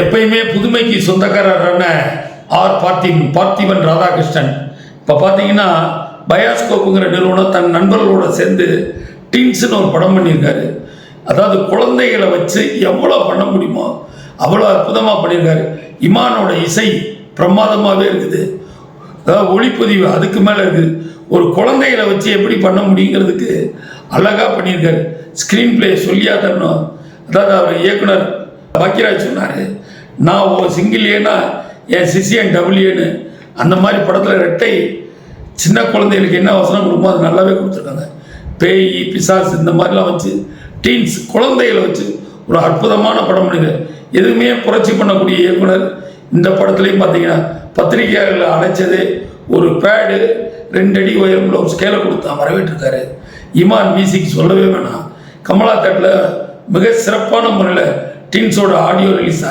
எப்பயுமே புதுமைக்கு சொந்தக்காரரான ஆர் பார்த்திபன் பார்த்திபன் ராதாகிருஷ்ணன். இப்போ பார்த்தீங்கன்னா பயாஸ்கோப்புங்கிற நிறுவனம் தன் நண்பர்களோட சேர்ந்து டீன்ஸ்னு ஒரு படம் பண்ணியிருக்காரு. அதாவது குழந்தைகளை வச்சு எவ்வளோ பண்ண முடியுமோ அவ்வளோ அற்புதமாக பண்ணியிருக்காரு. இமானோட இசை பிரமாதமாகவே இருக்குது. அதாவது ஒளிப்பதிவு அதுக்கு மேலே இருக்குது. ஒரு குழந்தைகளை வச்சு எப்படி பண்ண முடியுங்கிறதுக்கு அழகாக பண்ணியிருக்காரு. ஸ்க்ரீன் பிளே சொல்லியா தரணும் அதாவது அவர் இயக்குனர் பாக்கியராஜ் சொன்னார் நான் ஓ சிங்கிள் ஏன்னா என் சிசியன் டபுள்யூன்னு அந்த மாதிரி படத்தில் ரெட்டை சின்ன குழந்தைகளுக்கு என்ன வசனம் கொடுக்குமோ அது நல்லாவே கொடுத்துருக்காங்க. பேய் பிசாஸ் இந்த மாதிரிலாம் வச்சு டீன்ஸ் குழந்தைகளை வச்சு ஒரு அற்புதமான படம் பண்ணிருக்காரு எதுவுமே புரட்சி பண்ணக்கூடிய இயக்குனர் இந்த படத்துலையும் பார்த்தீங்கன்னா பத்திரிகையாளர்களை அழைச்சது ஒரு பேடு ரெண்டு அடி உயரமுள்ள ஒரு ஸ்கேலை கொடுத்தா வரவேற்றிருக்காரு இமான் மியூசிக் சொல்லவே வேணாம். கமலா தேட்டில் மிக சிறப்பான முறையில் டீன்ஸோட ஆடியோ ரிலீஸ்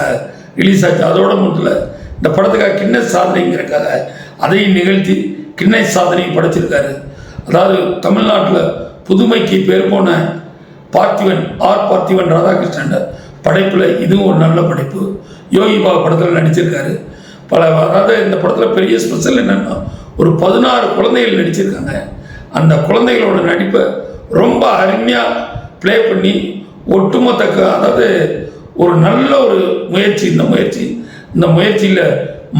ரிலீஸ் ஆச்சு. அதோட மட்டும் இந்த படத்துக்காக கிண்ண சாதனைங்கிறக்காக அதையும் நிகழ்த்தி கிண்ணை சாதனையும் படைச்சிருக்காரு. அதாவது தமிழ்நாட்டில் புதுமைக்கு பேர் போன பார்த்திவன் ஆர் பார்த்திவன் ராதாகிருஷ்ணன் படைப்பில் இதுவும் ஒரு நல்ல படைப்பு. யோகி பாபா படத்தில் நடிச்சிருக்காரு. பல அதாவது இந்த படத்தில் பெரிய ஸ்பெஷல் என்னென்னா ஒரு பதினாறு குழந்தைகள் நடிச்சிருக்காங்க. அந்த குழந்தைகளோட நடிப்பை ரொம்ப அருமையாக ப்ளே பண்ணி ஒட்டுமொத்த அதாவது ஒரு நல்ல ஒரு முயற்சி இந்த முயற்சி இந்த முயற்சியில்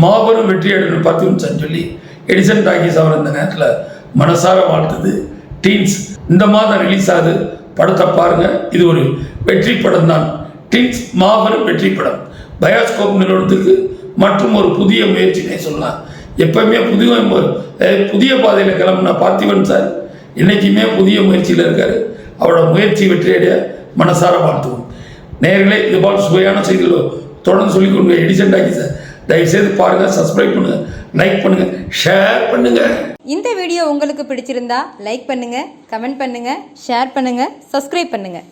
மாபெரும் வெற்றி அடையணும் பார்த்துன்னு சொல்லி. எடிசன் டாக்கிஸ் அவர் இந்த நேரத்தில் மனசார வாழ்த்துது. டீன்ஸ் இந்த மாதம் ரிலீஸ் ஆகுது. படத்தை பாருங்கள் இது ஒரு வெற்றி படம் தான். டீன்ஸ் மாபெரும் வெற்றி படம். பயாஸ்கோப் நிறுவனத்துக்கு மற்றும் ஒரு புதிய முயற்சினே சொல்லலாம். எப்பவுமே புதிய புதிய பாதையில் கிளம்புனா பார்த்திபன் சார் இன்றைக்குமே புதிய முயற்சியில் இருக்கார். அவரோட முயற்சி வெற்றியடைய மனசார வாழ்த்துவோம். நேர்களே இது போல் சுவையான செய்திகள் தொடர்ந்து சொல்லி கொடுங்க எடிசன் ஆக்கி சார். தயவுசெய்து பாருங்கள் சப்ஸ்கிரைப் பண்ணுங்கள் லைக் பண்ணுங்கள் ஷேர் பண்ணுங்கள் இந்த வீடியோ உங்களுக்கு பிடிச்சிருந்தா லைக் பண்ணுங்கள் கமெண்ட் பண்ணுங்கள் ஷேர் பண்ணுங்கள் சப்ஸ்கிரைப் பண்ணுங்கள்